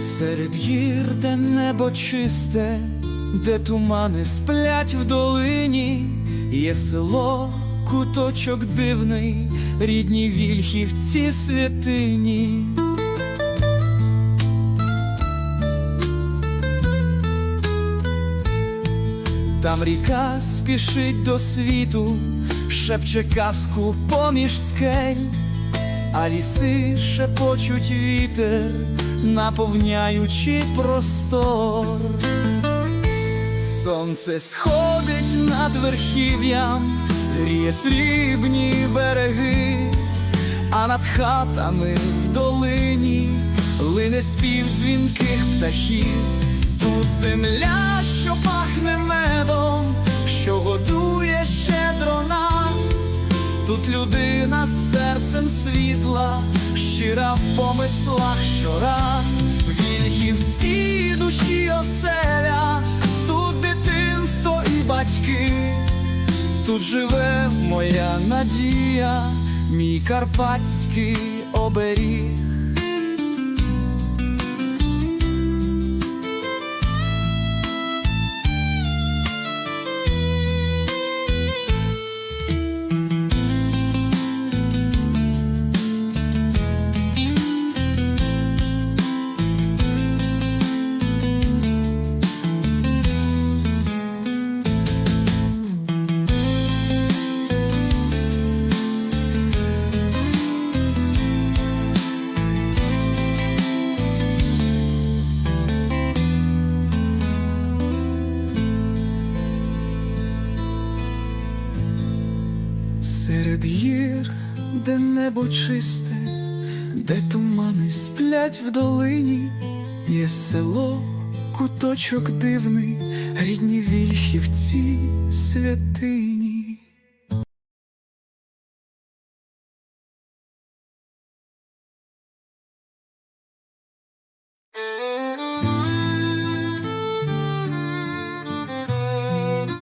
Серед гір, де небо чисте, де тумани сплять в долині, є село, куточок дивний, рідні вільхівці святині. Там ріка спішить до світу, шепче казку поміж скель, а ліси шепочуть вітер, наповняючи простор. Сонце сходить над верхів'ям, гріє срібні береги, а над хатами в долині лине спів дзвінких птахів. Тут земля, що пахне тут людина з серцем світла, щира в помислах щораз, вільгівці душі оселя, тут дитинство і батьки, тут живе моя надія, мій карпатський оберіг. Серед гір, де небо чисте, де тумани сплять в долині, є село, куточок дивний, рідні вільхівці святині.